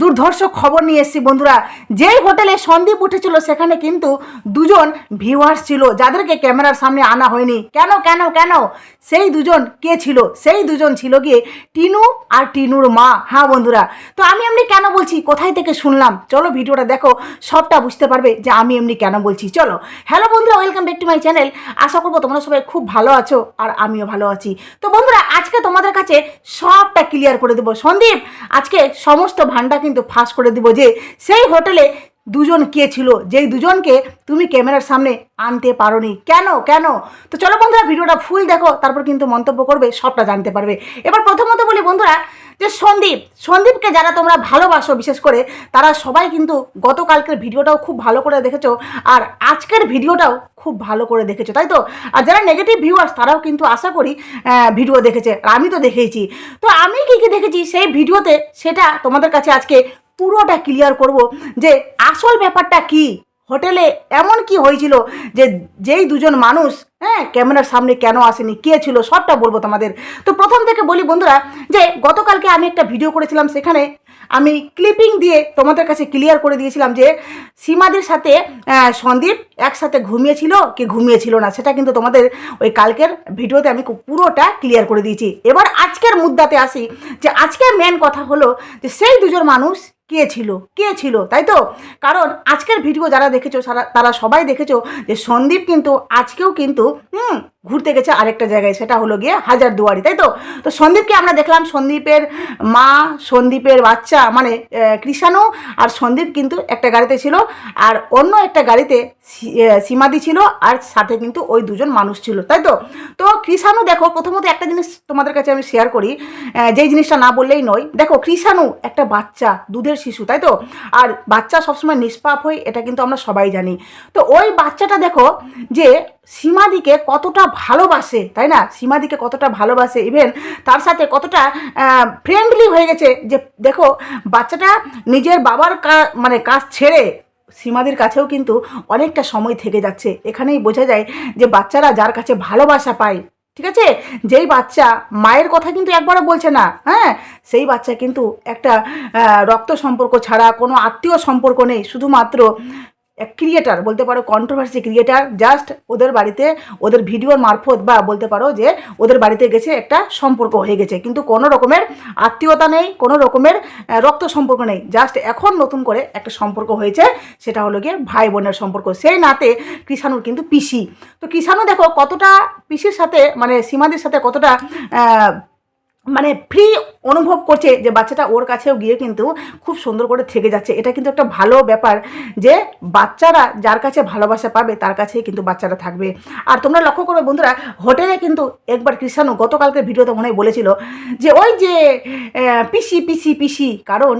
দুর্ধর্ষ খবর নিয়ে এসেছি বন্ধুরা। যেই হোটেলে সন্দীপ উঠেছিল, সেখানে কিন্তু দুজন ভিউয়ার্স ছিল, যাদেরকে ক্যামেরার সামনে আনা হয়নি। কেন কেন কেন? সেই দুজন কে ছিল? সেই দুজন ছিল গিয়ে টিনু আর টিনুর মা। হ্যাঁ বন্ধুরা, তো আমি এমনি কেন বলছি? কোথায় থেকে শুনলাম? চলো ভিডিওটা দেখো, সবটা বুঝতে পারবে যে আমি এমনি কেন বলছি। চলো হ্যালো বন্ধুরা welcome back to my channel আশা করব তোমরা সবাই খুব ভালো আছো আর আমিও ভালো আছি। তো বন্ধুরা, আজকে তোমাদের কাছে সবটা ক্লিয়ার করে দেবো। সন্দীপ, আজকে সমস্ত ভান্ডা কিন্তু ফাঁস করে দিব যে সেই হোটেলে দুজন কে ছিল? যেই দুজনকে তুমি ক্যামেরার সামনে আনতে পারোনি। কেন? কেন? তো চলো বন্ধুরা, ভিডিওটা ফুল দেখো, তারপর কিন্তু মন্তব্য করবে, সবটা জানতে পারবে। এবার প্রথমত বলি বন্ধুরা, যে সন্দীপ, সন্দীপকে যারা তোমরা ভালোবাসো, বিশেষ করে, তারা সবাই কিন্তু গতকালকের ভিডিওটাও খুব ভালো করে দেখেছ, আর আজকের ভিডিওটাও খুব ভালো করে দেখেছ, তাই তো? আর যারা নেগেটিভ ভিউয়ার্স তারাও কিন্তু আশা করি ভিডিও দেখেছে, আর আমি তো দেখেইছি। তো আমি কী কী দেখেছি সেই ভিডিওতে, সেটা তোমাদের কাছে আজকে পুরোটা ক্লিয়ার করব যে আসল ব্যাপারটা কি? হোটেলে এমন কি হয়েছিল যে যেই দুজন মানুষ হ্যাঁ ক্যামেরার সামনে কেন আসেনি, কে ছিল, সবটা বলব তোমাদের। তো প্রথম থেকে বলি বন্ধুরা যে গতকালকে আমি একটা ভিডিও করেছিলাম সেখানে আমি ক্লিপিং দিয়ে তোমাদের কাছে ক্লিয়ার করে দিয়েছিলাম যে সীমাদের সাথে সন্দীপ একসাথে ঘুমিয়েছিল কি ঘুমিয়েছিল না, সেটা কিন্তু তোমাদের ওই কালকের ভিডিওতে আমি পুরোটা ক্লিয়ার করে দিয়েছি। এবার আজকের মুদ্রাতে আসি যে আজকের মেন কথা হলো যে সেই দুজন মানুষ কে ছিল? কে ছিল? তাই তো? কারণ আজকের ভিডিও যারা দেখেছ, সারা- তারা সবাই দেখেছ যে সন্দীপ কিন্তু, আজকেও কিন্তু, হুম ঘুরতে গেছে আরেকটা জায়গায়, সেটা হলো গিয়ে হাজার দুয়ারি তাই তো? তো সন্দীপকে আমরা দেখলাম সন্দীপের মা, সন্দীপের বাচ্চা মানে কৃষাণু, আর সন্দীপ কিন্তু একটা গাড়িতে ছিল, আর অন্য একটা গাড়িতে সীমাদি ছিল, আর সাথে কিন্তু ওই দুজন মানুষ ছিল, তাই তো? তো কৃষাণু, দেখো, প্রথমত একটা জিনিস তোমাদের কাছে আমি শেয়ার করি যেই জিনিসটা না বললেই নয়, দেখো, কৃষাণু একটা বাচ্চা, দুধের শিশু, তাই তো? আর বাচ্চা সবসময় নিষ্পাপ হয় এটা কিন্তু আমরা সবাই জানি। তো ওই বাচ্চাটা দেখো যে সীমাদিকে কতটা ভালোবাসে, তাই না? সীমাদিকে কতটা ভালোবাসে ইভেন তার সাথে কতটা ফ্রেন্ডলি হয়ে গেছে যে, দেখো, বাচ্চাটা নিজের বাবার কা- মানে কাজ ছেড়ে সীমাদির কাছেও কিন্তু অনেকটা সময় থেকে যাচ্ছে। এখানেই বোঝা যায় যে, বাচ্চারা যার কাছে ভালোবাসা পায়, ঠিক আছে? যেই বাচ্চা মায়ের কথা কিন্তু একবারও বলছে না হ্যাঁ? সেই বাচ্চা কিন্তু একটা রক্ত সম্পর্ক ছাড়া, কোনো আত্মীয় সম্পর্ক নেই। শুধুমাত্র ক্রিয়েটার বলতে পারো কন্ট্রোভার্সি ক্রিয়েটার জাস্ট ওদের বাড়িতে ওদের ভিডিওর মারফত বা বলতে পারো যে ওদের বাড়িতে গেছে একটা সম্পর্ক হয়ে গেছে। কিন্তু কোনো রকমের আত্মীয়তা নেই, কোনো রকমের রক্ত সম্পর্ক নেই। জাস্ট এখন নতুন করে একটা সম্পর্ক হয়েছে, সেটা হলো গিয়ে ভাই বোনের সম্পর্ক। সেই নাতে কৃষাণুর কিন্তু পিসি। তো কৃষাণু দেখো কতটা পিসির সাথে মানে সীমাদের সাথে কতটা মানে ফ্রি অনুভব করছে যে বাচ্চাটা ওর কাছেও গিয়ে কিন্তু খুব সুন্দর করে থেকে যাচ্ছে। এটা কিন্তু একটা ভালো ব্যাপার যে বাচ্চারা যার কাছে ভালোবাসা পাবে, তার কাছেই কিন্তু বাচ্চারা থাকবে। আর তোমরা লক্ষ্য করবে বন্ধুরা হোটেলে কিন্তু একবার কৃষাণু গতকালকে ভিডিওতে মনে হয় বলেছিল যে ওই যে পিসি পিসি পিসি, কারণ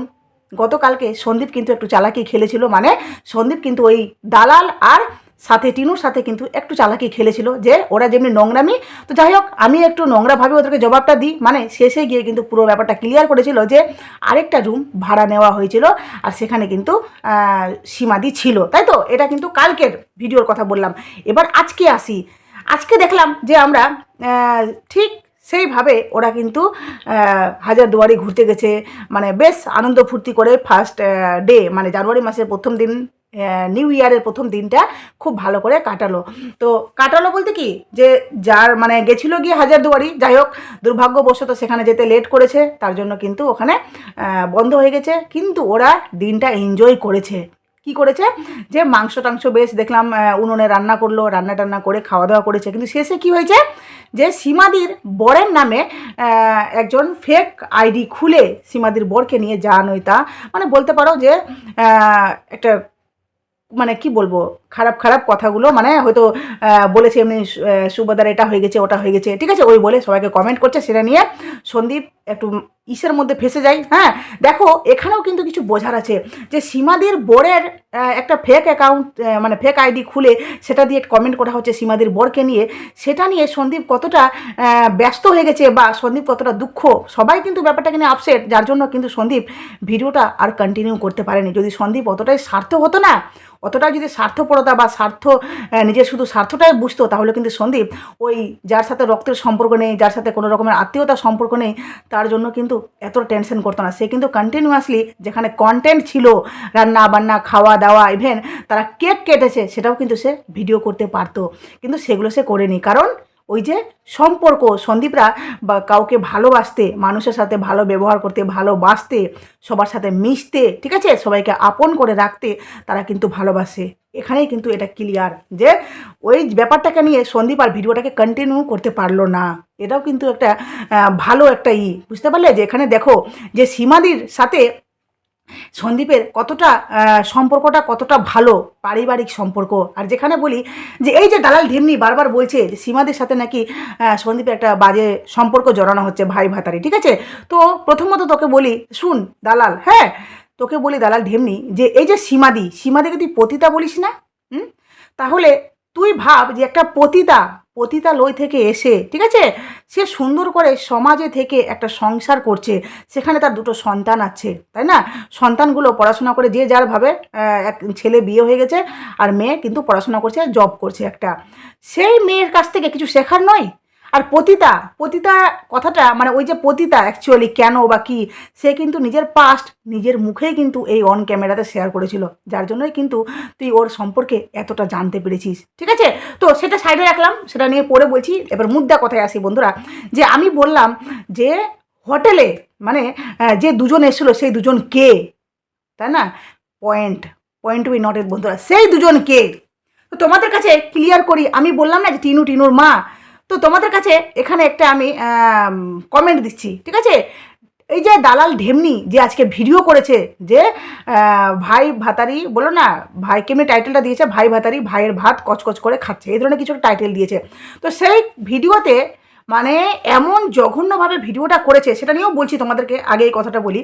গতকালকে সন্দীপ কিন্তু একটু চালাকি খেলেছিল। মানে সন্দীপ কিন্তু ওই দালাল আর সাথে টিনুর সাথে কিন্তু একটু চালাকি খেলেছিল যে ওরা যেমনি নোংরামি। তো যাই হোক, আমি একটু নোংরাভাবে ওদেরকে জবাবটা দিই। মানে শেষে গিয়ে কিন্তু পুরো ব্যাপারটা ক্লিয়ার করেছিল যে আরেকটা রুম ভাড়া নেওয়া হয়েছিল আর সেখানে কিন্তু সীমাদি ছিল। তাই তো? এটা কিন্তু কালকের ভিডিওর কথা বললাম। এবার আজকে আসি। আজকে দেখলাম যে আমরা ঠিক সেইভাবে ওরা কিন্তু আহ, হাজার দুয়ারি ঘুরতে গেছে। মানে বেশ আনন্দ ফুর্তি করে ফার্স্ট ডে মানে জানুয়ারি মাসের প্রথম দিন নিউ ইয়ারের প্রথম দিনটা খুব ভালো করে কাটালো। তো কাটালো বলতে কি? যে যার মানে গেছিল গিয়ে হাজার দুয়ারি যাই হোক দুর্ভাগ্যবশত সেখানে যেতে লেট করেছে তার জন্য কিন্তু ওখানে বন্ধ হয়ে গেছে। কিন্তু ওরা দিনটা এনজয় করেছে। কি করেছে? যে মাংস টাংস বেশ দেখলাম উনুনে রান্না করল, রান্না টান্না করে খাওয়া দাওয়া করেছে। কিন্তু শেষে কি হয়েছে? যে সীমাদির বরের নামে একজন ফেক আইডি খুলে সীমাদির বরকে নিয়ে যা নয় তা। মানে বলতে পারো যে একটা মানে কি বলব? খারাপ খারাপ কথাগুলো মানে হয়তো বলেছে এমনি সুবাদার এটা হয়ে গেছে, ওটা হয়ে গেছে, ঠিক আছে? ওই বলে সবাইকে কমেন্ট করছে, সেটা নিয়ে সন্দীপ একটু ইসের মধ্যে ফেসে যায় হ্যাঁ? দেখো, এখানেও কিন্তু কিছু বোঝার আছে যে সীমাদের বোরের একটা ফেক অ্যাকাউন্ট মানে ফেক আইডি খুলে সেটা দিয়ে কমেন্ট করা হচ্ছে সীমাদির বরকে নিয়ে। সেটা নিয়ে সন্দীপ কতটা ব্যস্ত হয়ে গেছে বা সন্দীপ কতটা দুঃখ, সবাই কিন্তু ব্যাপারটাকে নিয়ে আপসেট যার জন্য কিন্তু সন্দীপ ভিডিওটা আর কন্টিনিউ করতে পারেনি। যদি সন্দীপ অতটাই স্বার্থ হতো না অতটা যদি স্বার্থপর স্বার্থপরতা বা স্বার্থ নিজের শুধু স্বার্থটাই বুঝতো, তাহলে কিন্তু সন্দীপ ওই যার সাথে রক্তের সম্পর্ক নেই, যার সাথে কোনো রকমের আত্মীয়তার সম্পর্ক নেই, তার জন্য কিন্তু এত টেনশন করতো না। সে কিন্তু কন্টিনিউয়াসলি যেখানে কন্টেন্ট ছিল, রান্না বান্না, খাওয়া দাওয়া ইভেন তারা কেক কেটেছে, সেটাও কিন্তু সে ভিডিও করতে পারতো। কিন্তু সেগুলো সে করেনি। কারণ ওই যে সম্পর্ক, সন্দীপরা বা কাউকে ভালোবাসতে, মানুষের সাথে ভালো ব্যবহার করতে, ভালোবাসতে, সবার সাথে মিশতে, ঠিক আছে? সবাইকে আপন করে রাখতে তারা কিন্তু ভালোবাসে। এখানেই কিন্তু এটা ক্লিয়ার যে ওই ব্যাপারটাকে নিয়ে সন্দীপ আর ভিডিওটাকে কন্টিনিউ করতে পারল না। এটাও কিন্তু একটা ভালো একটা ই। বুঝতে পারলে যে এখানে দেখো যে সীমাদির সাথে সন্দীপের কতটা সম্পর্কটা কতটা ভালো পারিবারিক সম্পর্ক। আর যেখানে বলি যে এই যে দালাল ঢেমনি বারবার বলছে যে সীমাদের সাথে নাকি সন্দীপের একটা বাজে সম্পর্ক জড়ানো হচ্ছে ভাই ভাতারি, ঠিক আছে? তো প্রথমত তোকে বলি, শুন দালাল হ্যাঁ? তোকে বলি দালাল ঢেমনি, যে এই যে সীমাদি, সীমাদিকে তুই পতিতা বলিস না? হুম? তাহলে তুই ভাব যে একটা পতিতা পতিতা লই থেকে এসে, ঠিক আছে? সে সুন্দর করে সমাজে থেকে একটা সংসার করছে, সেখানে তার দুটো সন্তান আছে, তাই না? সন্তানগুলো পড়াশোনা করে যে যার ভাবে এক ছেলে বিয়ে হয়ে গেছে, আর মেয়ে কিন্তু পড়াশোনা করছে জব করছে একটা। সেই মেয়ের কাছ থেকে কিছু শেখার নয়? আর পতিতা পতিতা কথাটা মানে ওই যে পতিতা অ্যাকচুয়ালি কেন বা কি, সে কিন্তু নিজের পাস্ট নিজের মুখেই কিন্তু এই অন ক্যামেরাতে শেয়ার করেছিল। যার জন্যই কিন্তু তুই ওর সম্পর্কে এতটা জানতে পেরেছিস। ঠিক আছে? তো সেটা সাইডে রাখলাম, সেটা নিয়ে পড়ে বলছি। এবার মুদ্রা কথায় আসি বন্ধুরা, যে আমি বললাম যে হোটেলে মানে যে দুজন এসেছিল, সেই দুজন কে? তাই না? পয়েন্ট পয়েন্ট উই নটেড বন্ধুরা, সেই দুজন কে? তো তোমাদের কাছে ক্লিয়ার করি, আমি বললাম না যে টিনু, টিনুর মা তো তোমাদের কাছে এখানে একটা আমি কমেন্ট দিচ্ছি, ঠিক আছে? এই যে দালাল ঢেমনি যে আজকে ভিডিও করেছে যে ভাই ভাতারি বলো না ভাই কেমনি টাইটেলটা দিয়েছে, ভাই ভাতারি ভাইয়ের ভাত কচকচ করে খাচ্ছে, এই ধরনের কিছু টাইটেল দিয়েছে। তো সেই ভিডিওতে মানে এমন জঘন্যভাবে ভিডিওটা করেছে, সেটা নিয়েও বলছি তোমাদেরকে, আগে এই কথাটা বলি,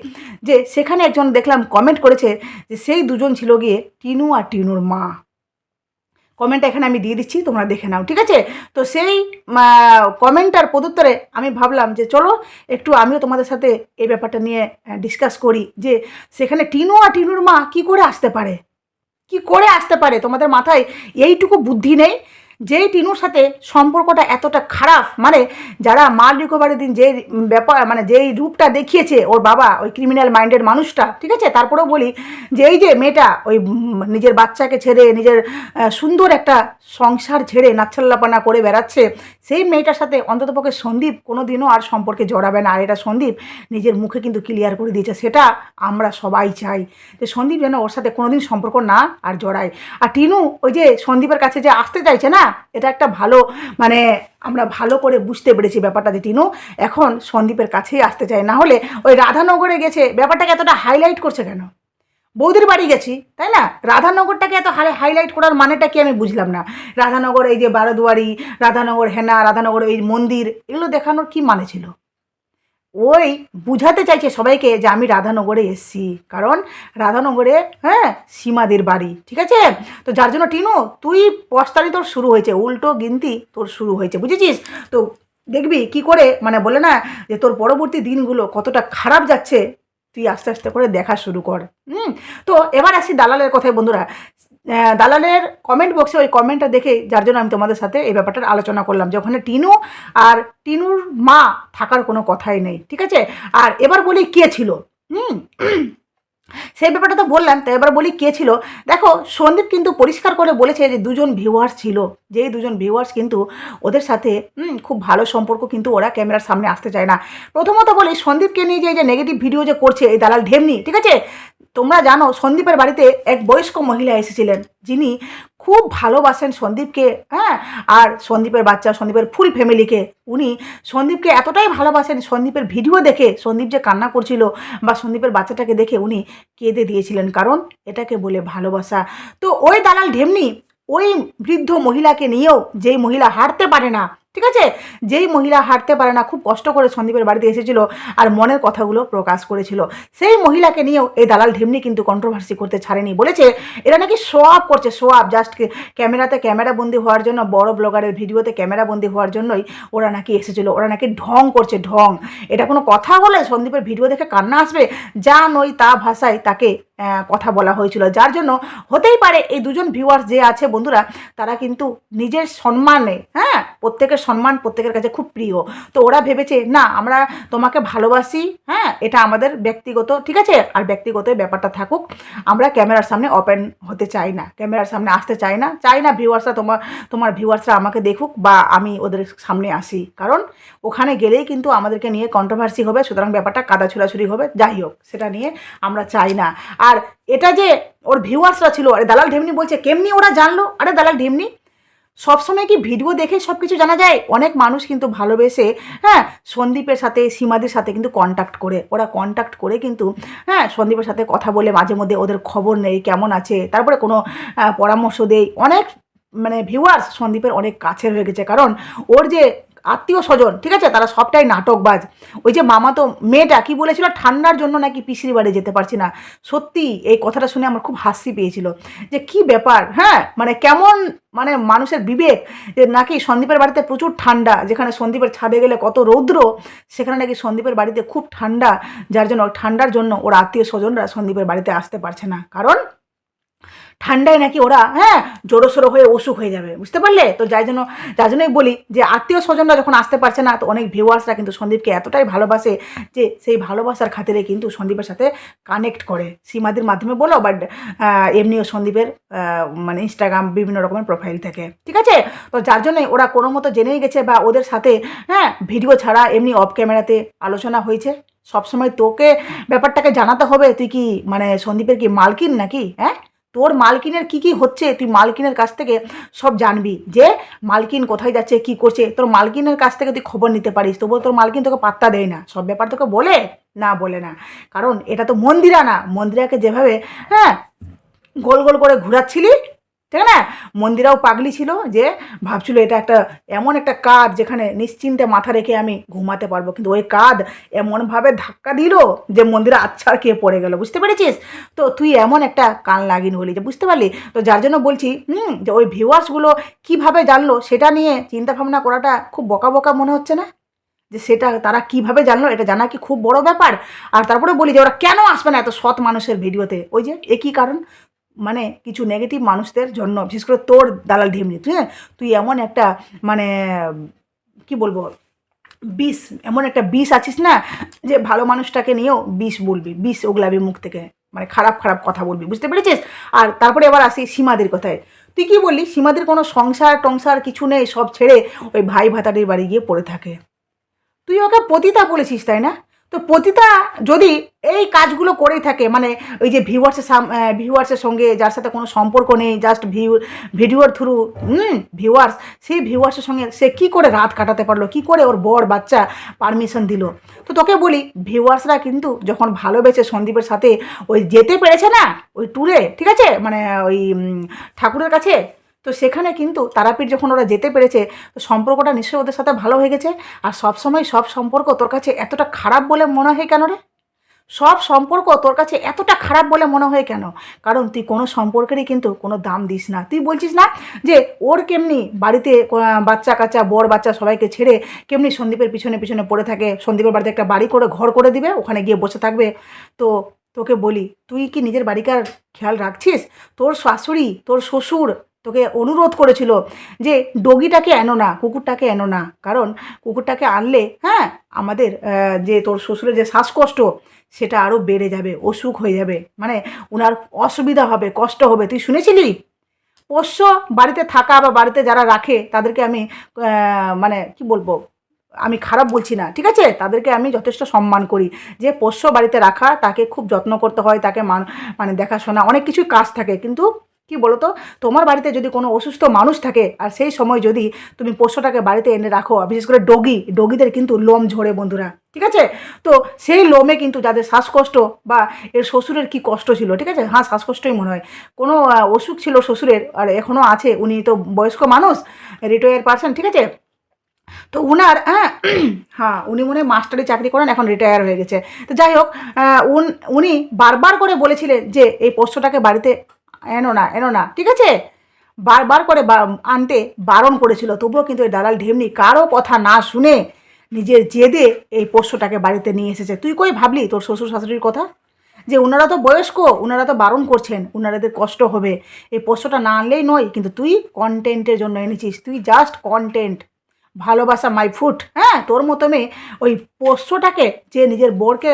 যে সেখানে একজন দেখলাম কমেন্ট করেছে যে সেই দুজন ছিল গিয়ে টিনু আর টিনুর মা। কমেন্টটা এখানে আমি দিয়ে দিচ্ছি, তোমরা দেখে নাও, ঠিক আছে? তো সেই কমেন্টটার প্রদুত্তরে আমি ভাবলাম যে চলো, একটু আমিও তোমাদের সাথে এই ব্যাপারটা নিয়ে ডিসকাস করি যে সেখানে টিনু আর টিনুর মা কি করে আসতে পারে? কি করে আসতে পারে? তোমাদের মাথায় এইটুকু বুদ্ধি নেই? যেই টিনুর সাথে সম্পর্কটা এতটা খারাপ মানে যারা মাল রিকভারি দিন যে ব্যাপার মানে যেই রূপটা দেখিয়েছে ওর বাবা, ওই ক্রিমিনাল মাইন্ডের মানুষটা, ঠিক আছে? তারপরেও বলি যে এই যে মেয়েটা, ওই নিজের বাচ্চাকে ছেড়ে, নিজের সুন্দর একটা সংসার ছেড়ে নাচ্ছাল্লাপানা করে বেড়াচ্ছে, সেই মেয়েটার সাথে অন্ততপক্ষে সন্দীপ কোনো দিনও আর সম্পর্কে জড়াবে না। আর এটা সন্দীপ নিজের মুখে কিন্তু ক্লিয়ার করে দিয়েছে, সেটা আমরা সবাই চাই যে সন্দীপ যেন ওর সাথে কোনোদিন সম্পর্ক না আর জড়ায়। আর টিনু ওই যে সন্দীপের কাছে যে আসতে চাইছে না এটা একটা ভালো মানে আমরা ভালো করে বুঝতে পেরেছি ব্যাপারটা যে টিনু এখন সন্দীপের কাছেই আসতে চায়। না হলে ওই রাধানগরে গেছে, ব্যাপারটাকে এতটা হাইলাইট করছে কেন? বৌদির বাড়ি গেছি, তাই না? রাধানগরটাকে এত হাইলাইট করার মানেটা কি আমি বুঝলাম না। রাধানগর এই যে বারোদুয়ারি, রাধানগর হেনা, রাধানগর এই মন্দির, এগুলো দেখানোর কি মানে ছিল? ওই বুঝাতে চাইছে সবাইকে যে আমি রাধানগরে এসছি। কারণ রাধানগরে হ্যাঁ সীমাদের বাড়ি, ঠিক আছে? তো যার জন্য টিনু, তুই পস্তারি তোর শুরু হয়েছে, উল্টো গিনতি তোর শুরু হয়েছে, বুঝেছিস? তো দেখবি কি করে মানে বলে না যে তোর পরবর্তী দিনগুলো কতটা খারাপ যাচ্ছে, তুই আস্তে আস্তে করে দেখা শুরু কর। হুম? তো এবার আসি দালালের কথায় বন্ধুরা। দালালের কমেন্ট বক্সে ওই কমেন্টটা দেখে যার জন্য আমি তোমাদের সাথে এই ব্যাপারটার আলোচনা করলাম যে ওখানে টিনু আর টিনুর মা থাকার কোনো কথাই নেই, ঠিক আছে? আর এবার বলি কে ছিল? হুম? সেই ব্যাপারটা তো বললাম, তো এবার বলি কে ছিল? দেখো, সন্দীপ কিন্তু পরিষ্কার করে বলেছে যে দুজন ভিউয়ার্স ছিল। যেই দুজন ভিউয়ার্স কিন্তু ওদের সাথে খুব ভালো সম্পর্ক কিন্তু ওরা ক্যামেরার সামনে আসতে চায় না। প্রথমত বলি, সন্দীপকে নিয়ে যে যে নেগেটিভ ভিডিও যে করছে এই দালাল ঢেমনি, ঠিক আছে? তোমরা জানো, সন্দীপের বাড়িতে এক বয়স্ক মহিলা এসেছিলেন, যিনি খুব ভালোবাসেন সন্দীপকে হ্যাঁ? আর সন্দীপের বাচ্চা, সন্দীপের ফুল ফ্যামিলিকে উনি সন্দীপকে এতটাই ভালোবাসেন, সন্দীপের ভিডিও দেখে, সন্দীপ যে কান্না করছিল বা সন্দীপের বাচ্চাটাকে দেখে উনি কেঁদে দিয়েছিলেন, কারণ এটাকে বলে ভালোবাসা। তো ওই দালাল ঢেমনি, ওই বৃদ্ধ মহিলাকে নিয়েও যেই মহিলা হারতে পারে না ঠিক আছে? যেই মহিলা হাঁটতে পারে না, খুব কষ্ট করে সন্দীপের বাড়িতে এসেছিল আর মনের কথাগুলো প্রকাশ করেছিল। সেই মহিলাকে নিয়েও এই দালাল ঢেমনি কিন্তু কন্ট্রোভার্সি করতে ছাড়েনি। বলেছে, এরা নাকি শো আপ করছে শো আপ জাস্ট ক্যামেরাতে ক্যামেরা বন্দি হওয়ার জন্য, বড় ব্লগারের ভিডিওতে ক্যামেরা বন্দি হওয়ার জন্যই ওরা নাকি এসেছিল। ওরা নাকি ঢং করছে, ঢং। এটা কোনো কথা বলে সন্দীপের ভিডিও দেখে কান্না আসবে? যা নই তা ভাষায় তাকে কথা বলা হয়েছিল। যার জন্য হতেই পারে এই দুজন ভিউয়ার্স যে আছে বন্ধুরা, তারা কিন্তু নিজের সম্মানে হ্যাঁ প্রত্যেকের সম্মান প্রত্যেকের কাছে খুব প্রিয়। তো ওরা ভেবেছে, না, আমরা তোমাকে ভালোবাসি হ্যাঁ এটা আমাদের ব্যক্তিগত, ঠিক আছে? আর ব্যক্তিগত ব্যাপারটা থাকুক। আমরা ক্যামেরার সামনে ওপেন হতে চাই না, ক্যামেরার সামনে আসতে চাই না। চাই না ভিউয়ার্সরা তোমার তোমার ভিউয়ার্সরা আমাকে দেখুক বা আমি ওদের সামনে আসি। কারণ ওখানে গেলেই কিন্তু আমাদেরকে নিয়ে কন্ট্রোভার্সি হবে, সুতরাং ব্যাপারটা কাদা ছোড়াছুরি হবে। যাই হোক, সেটা নিয়ে আমরা চাই না। আর এটা যে ওর ভিউয়ার্সরা ছিল, আরে দালাল ঢেমনি বলছে, কেমনি ওরা জানলো? আরে দালাল ঢেমনি, সবসময় কি ভিডিও দেখে সব কিছু জানা যায়? অনেক মানুষ কিন্তু ভালোবেসে হ্যাঁ সন্দীপের সাথে, সীমাদের সাথে কিন্তু কন্ট্যাক্ট করে। ওরা কন্ট্যাক্ট করে কিন্তু হ্যাঁ সন্দীপের সাথে কথা বলে, মাঝে মধ্যে ওদের খবর নেই, কেমন আছে? তারপরে কোনো পরামর্শ দেয় অনেক মানে ভিউয়ার্স সন্দীপের অনেক কাছের হয়ে গেছে। কারণ ওর যে আত্মীয় স্বজন ঠিক আছে? তারা সবটাই নাটকবাজ। ওই যে মামা তো, মেয়েটা কি বলেছিল? ঠান্ডার জন্য নাকি পিসির বাড়ি যেতে পারছি না। সত্যি, এই কথাটা শুনে আমার খুব হাসি পেয়েছিল। যে কি ব্যাপার হ্যাঁ? মানে কেমন মানে মানুষের বিবেক যে নাকি সন্দীপের বাড়িতে প্রচুর ঠান্ডা, যেখানে সন্দীপের ছাদে গেলে কত রৌদ্র, সেখানে নাকি সন্দীপের বাড়িতে খুব ঠান্ডা, যার জন্য, ঠান্ডার জন্য ওর আত্মীয় স্বজনরা সন্দীপের বাড়িতে আসতে পারছে না। কারণ ঠান্ডায় নাকি ওরা হ্যাঁ জোরোসোরো হয়ে অসুখ হয়ে যাবে, বুঝতে পারলে? তো যাই জন্য যার জন্যই বলি যে আত্মীয় স্বজনরা যখন আসতে পারছে না, তো অনেক ভিউয়ার্সরা কিন্তু সন্দীপকে এতটাই ভালোবাসে যে সেই ভালোবাসার খাতিরে কিন্তু সন্দীপের সাথে কানেক্ট করে। সীমাদির মাধ্যমে বলো বাট এমনিও সন্দীপের মানে ইনস্টাগ্রাম বিভিন্ন রকমের প্রোফাইল থেকে। ঠিক আছে? তো যার জন্যই ওরা কোনো মতো জেনেই গেছে বা ওদের সাথে হ্যাঁ ভিডিও ছাড়া এমনি অফ ক্যামেরাতে আলোচনা হয়েছে। সবসময় তোকে ব্যাপারটাকে জানাতে হবে, তুই কি মানে সন্দীপের কি মালকিন নাকি হ্যাঁ? তোর মালকিনের কি কি হচ্ছে, তুই মালকিনের কাছ থেকে সব জানবি যে মালকিন কোথায় যাচ্ছে, কি করছে। তোর মালকিনের কাছ থেকে তুই খবর নিতে পারিস তবু তোর মালকিন তোকে পাত্তা দেয় না। সব ব্যাপার তোকে বলে? না বলে না। কারণ এটা তো মন্দিরা না। মন্দিরাকে যেভাবে হ্যাঁ গোল গোল করে ঘুরাচ্ছিলি ঠিক না? মন্দিরাও পাগলি ছিল যে ভাবছিল এটা একটা এমন একটা কাজ যেখানে নিশ্চিন্তে মাথা রেখে আমি ঘুমাতে পারব। কিন্তু ওই কাঁধ এমনভাবে ধাক্কা দিল যে মন্দিরা আচ্ছার খেয়ে পড়ে গেল। বুঝতে পেরেছিস? তো তুই এমন একটা কান লাগিন হলি যে বুঝতে পারলি? তো যার জন্য বলছি, হুম, যে ওই ভিউয়ার্সগুলো কীভাবে জানলো সেটা নিয়ে চিন্তা ভাবনা করাটা খুব বকা বকা মনে হচ্ছে না? যে সেটা তারা কীভাবে জানলো এটা জানা কি খুব বড় ব্যাপার? আর তারপরে বলি যে ওরা কেন আসবে না এত সৎ মানুষের ভিডিওতে? ওই যে একই কারণ। মানে কিছু নেগেটিভ মানুষদের জন্য, বিশেষ করে তোর দালাল ঢিমনি তুই হ্যাঁ তুই এমন একটা মানে কি বলব, বিষ, এমন একটা বিষ আছিস না যে ভালো মানুষটাকে নিয়েও বিষ বলবি, বিষ ওগলাবি মুখ থেকে মানে খারাপ খারাপ কথা বলবি, বুঝতে পেরেছিস? আর তারপরে এবার আসি সীমাদের কথায়। তুই কি বললি, সীমাদের কোনো সংসার টংসার কিছু নেই, সব ছেড়ে ওই ভাই ভাতাটির বাড়ি গিয়ে পড়ে থাকে। তুই ওকে পতিতা বলেছিস, তাই না? তো পতিতা যদি এই কাজগুলো করেই থাকে মানে ওই যে ভিউয়ার্সের ভিউয়ার্সের সঙ্গে যার সাথে কোনো সম্পর্ক নেই জাস্ট ভিউ ভিডিওর থ্রু হুম ভিউয়ার্স সেই ভিউয়ার্সের সঙ্গে সে কি করে রাত কাটাতে পারল? কি করে ওর বর বাচ্চা পারমিশন দিল? তো তোকে বলি ভিউয়ার্সরা কিন্তু যখন ভালোবেসে সন্দীপের সাথে ওই যেতে পেরেছে না, ওই ট্যুরে ঠিক আছে? মানে ওই ঠাকুরের কাছে তো সেখানে কিন্তু তারাপীঠ যখন ওরা যেতে পেরেছে, তো সম্পর্কটা নিশ্চয়ই ওদের সাথে ভালো হয়ে গেছে। আর সব সময় সব সম্পর্ক তোর কাছে এতটা খারাপ বলে মনে হয় কেন রে? সব সম্পর্ক তোর কাছে এতটা খারাপ বলে মনে হয় কেন? কারণ তুই কোনো সম্পর্কেরই কিন্তু কোনো দাম দিস না। তুই বলছিস না যে ওর কেমনি বাড়িতে বাচ্চা কাচ্চা, বর বাচ্চা সবাইকে ছেড়ে কেমনি সন্দীপের পিছনে পিছনে পড়ে থাকে, সন্দীপের বাড়িতে একটা বাড়ি করে, ঘর করে দিবে, ওখানে গিয়ে বসে থাকবে। তো তোকে বলি, তুই কি নিজের বাড়িকার খেয়াল রাখছিস? তোর শাশুড়ি, তোর শ্বশুর তোকে অনুরোধ করেছিল যে ডগিটাকে এনো না, কুকুরটাকে এনো না। কারণ কুকুরটাকে আনলে হ্যাঁ আমাদের যে তোর শ্বশুরের যে শ্বাসকষ্ট, সেটা আরও বেড়ে যাবে, অসুখ হয়ে যাবে। মানে ওনার অসুবিধা হবে, কষ্ট হবে। তুই শুনেছিলি? পোষ্য বাড়িতে থাকা বা বাড়িতে যারা রাখে, তাদেরকে আমি মানে কি বলব, আমি খারাপ বলছি না, ঠিক আছে? তাদেরকে আমি যথেষ্ট সম্মান করি। যে পোষ্য বাড়িতে রাখা, তাকে খুব যত্ন করতে হয়, তাকে মান মানে দেখাশোনা, অনেক কিছুই কাজ থাকে। কিন্তু কি বলো তো তোমার বাড়িতে যদি কোনো অসুস্থ মানুষ থাকে, আর সেই সময় যদি তুমি পোষ্যটাকে বাড়িতে এনে রাখো বিশেষ করে ডগি, ডগিদের কিন্তু লোম ঝরে বন্ধুরা, ঠিক আছে? তো সেই লোমে কিন্তু যাদের শ্বাসকষ্ট বা এর শ্বশুরের কি কষ্ট ছিল, ঠিক আছে? হ্যাঁ শ্বাসকষ্টই মনে হয়। কোনো অসুখ ছিল শ্বশুরের, আর এখনও আছে, উনি তো বয়স্ক মানুষ রিটায়ার পারসন ঠিক আছে? তো উনার হ্যাঁ হ্যাঁ উনি মনে মাস্টারি চাকরি করেন, এখন রিটায়ার হয়ে গেছে। তো যাই হোক উন- উনি বারবার করে বলেছিলেন যে এই পোষ্যটাকে বাড়িতে এনো না এনো না, ঠিক আছে? বারবার করে আনতে বারণ করেছিল, তবুও কিন্তু এই দালাল ঢেমনি কারও কথা না শুনে নিজের জেদে এই পোষ্যটাকে বাড়িতে নিয়ে এসেছে। তুই কই ভাবলি তোর শ্বশুর শাশুড়ির কথা? যে ওনারা তো বয়স্ক ওনারা তো বারণ করছেন ওনারাদের কষ্ট হবে। এই পোষ্যটা না আনলেই নয়, কিন্তু তুই কন্টেন্টের জন্য এনেছিস, তুই জাস্ট কন্টেন্ট ভালোবাসা মাই ফুট হ্যাঁ? তোর মতো মেয়ে ওই পোষ্যটাকে যে নিজের বোরকে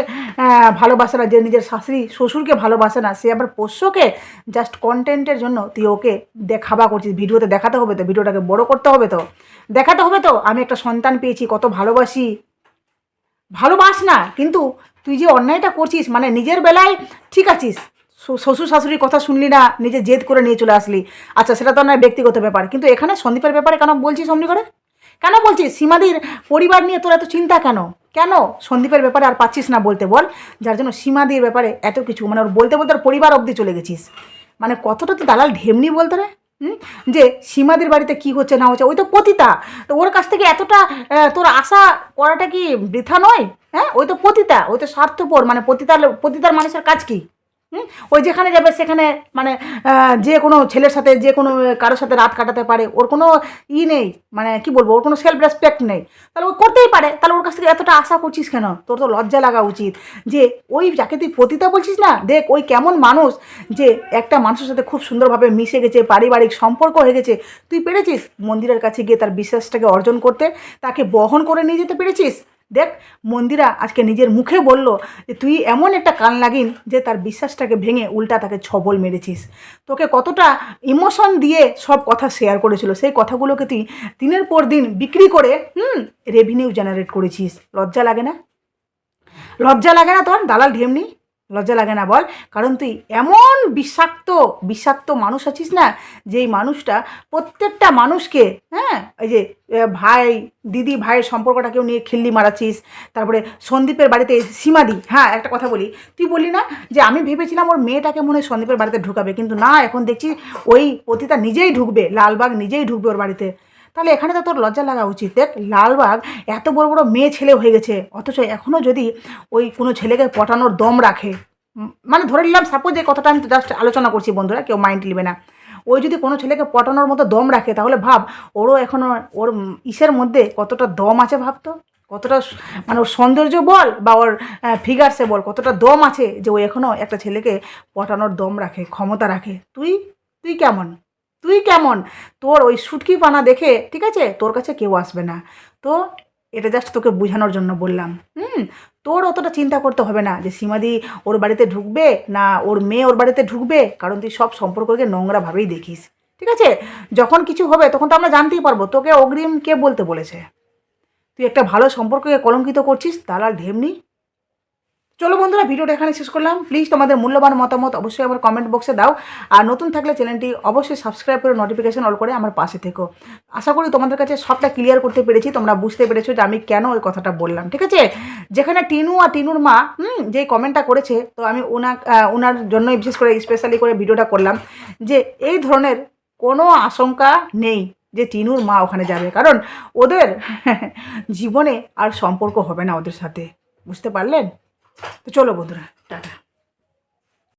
ভালোবাসে না, যে নিজের শাশুড়ি, শ্বশুরকে ভালোবাসে না, সে আবার পোষ্যকে জাস্ট কন্টেন্টের জন্য তুই ওকে দেখাবা করছিস, ভিডিওতে দেখাতে হবে তো, ভিডিওটাকে বড় করতে হবে তো। দেখাতে হবে তো, আমি একটা সন্তান পেয়েছি, কত ভালোবাসি। ভালোবাস না, কিন্তু তুই যে অন্যায়টা করছিস মানে নিজের বেলায় ঠিক আছিস শ্বশুর শাশুড়ির কথা শুনলি না, নিজে জেদ করে নিয়ে চলে আসলি। আচ্ছা সেটা তো নয় ব্যক্তিগত ব্যাপার, কিন্তু এখানে সন্দীপের ব্যাপারে কেন বলছিস অমনি করে? কেন বলছিস? সীমাদির পরিবার নিয়ে তোর এত চিন্তা কেন? কেন? সন্দীপের ব্যাপারে আর পাচ্ছিস না বলতে বল। যার জন্য সীমাদির ব্যাপারে এত কিছু মানে ওর বলতে বলতে ওর পরিবার অবধি চলে গেছিস। মানে কতটা তো দালাল ঢেমনি বলতে রে? যে সীমাদের বাড়িতে কি হচ্ছে, না হচ্ছে, ওই তো পতিতা। তো ওর কাছ থেকে এতটা তোর আশা করাটা কি বৃথা নয়? হ্যাঁ? ওই তো পতিতা, ওই তো স্বার্থপর মানে পতিতার পতিতার মানুষের কাজ কি? ওই যেখানে যাবে সেখানে মানে যে কোনো ছেলের সাথে, যে কোনো কারোর সাথে রাত কাটাতে পারে, ওর কোনো ই নেই মানে কি বলব, ওর কোনো সেলফ রেসপেক্ট নেই। তাহলে ও করতেই পারে, তাহলে ওর কাছ থেকে এতটা আশা করছিস কেন? তোর তো লজ্জা লাগা উচিত। যে ওই যাকে তুই পতিতা বলছিস না, দেখ ওই কেমন মানুষ যে একটা মানুষের সাথে খুব সুন্দরভাবে মিশে গেছে, পারিবারিক সম্পর্ক হয়ে গেছে। তুই পেরেছিস মন্দিরের কাছে গিয়ে তার বিশ্বাসটাকে অর্জন করতে? তাকে বহন করে নিয়ে যেতে পেরেছিস? দেখ, মন্দিরা আজকে নিজের মুখে বলল যে, তুই এমন একটা কান লাগিন যে, তার বিশ্বাসটাকে ভেঙে উল্টা তাকে ছবল মেরেছিস। তোকে কতটা ইমোশন দিয়ে সব কথা শেয়ার করেছিল, সেই কথাগুলোকে তুই দিনের পর দিন বিক্রি করে, হুম রেভিনিউ জেনারেট করেছিস। লজ্জা লাগে না? লজ্জা লাগে না তোর? দালাল ঢেমনি? লজ্জা লাগে না, বল। কারণ তুই এমন বিষাক্ত বিষাক্ত মানুষ আছিস না, যেই মানুষটা প্রত্যেকটা মানুষকে হ্যাঁ এই যে ভাই, দিদি, ভাইয়ের সম্পর্কটাকেও নিয়ে খিল্লি মারাচ্ছিস, তারপরে সন্দীপের বাড়িতে সীমাদি হ্যাঁ একটা কথা বলি। তুই বলি না যে আমি ভেবেছিলাম ওর মেয়েটাকে মনে হয় সন্দীপের বাড়িতে ঢুকাবে, কিন্তু না, এখন দেখছি ওই পতিতা নিজেই ঢুকবে, লালবাগ নিজেই ঢুকবে ওর বাড়িতে। তাহলে এখানে তো তোর লজ্জা লাগা উচিত। দেখ, লালবাগ এত বড় বড় মেয়ে ছেলে হয়ে গেছে। অথচ এখনও যদি ওই কোনো ছেলেকে পটানোর দম রাখে মানে ধরে নিলাম সাপোজ যে কথাটা আমি জাস্ট আলোচনা করছি বন্ধুরা, কেউ মাইন্ড নেবে না। ওই যদি কোনো ছেলেকে পটানোর মতো দম রাখে, তাহলে ভাব, ওরও এখনও ওর ইসের মধ্যে কতটা দম আছে ভাবতো কতটা মানে ওর সৌন্দর্য বল বা ওর ফিগার্সে বল, কতটা দম আছে যে ও এখনও একটা ছেলেকে পটানোর দম রাখে, ক্ষমতা রাখে। তুই তুই কেমন? তুই কেমন? তোর ওই সুটকি পানা দেখে, ঠিক আছে? তোর কাছে কেউ আসবে না। তো এটা জাস্ট তোকে বোঝানোর জন্য বললাম। হুম? তোর অতটা চিন্তা করতে হবে না যে সীমাদি ওর বাড়িতে ঢুকবে না ওর মেয়ে ওর বাড়িতে ঢুকবে, কারণ তুই সব সম্পর্ককে নোংরাভাবেই দেখিস। ঠিক আছে? যখন কিছু হবে তখন তো আমরা জানতেই পারব, তোকে অগ্রিম কে বলতে বলেছে? তুই একটা ভালো সম্পর্ককে কলঙ্কিত করছিস, দালাল ঢেমনি। চলো বন্ধুরা, ভিডিওটা এখানে শেষ করলাম। প্লিজ তোমাদের মূল্যবান মতামত অবশ্যই আমার কমেন্ট বক্সে দাও। আর নতুন থাকলে চ্যানেলটি অবশ্যই সাবস্ক্রাইব করে নোটিফিকেশন অল করে আমার পাশে থেকো। আশা করি তোমাদের কাছে সবটা ক্লিয়ার করতে পেরেছি, তোমরা বুঝতে পেরেছ যে আমি কেন ওই কথাটা বললাম, ঠিক আছে? যেখানে টিনু আর টিনুর মা, হুম, যে কমেন্টটা করেছে, তো আমি ওনা ওনার জন্যই বিশেষ করে স্পেশালি করে ভিডিওটা করলাম যে এই ধরনের কোনো আশঙ্কা নেই যে টিনুর মা ওখানে যাবে, কারণ ওদের জীবনে আর সম্পর্ক হবে না ওদের সাথে, বুঝতে পারলেন? তো চলো বন্ধুরা টাটা।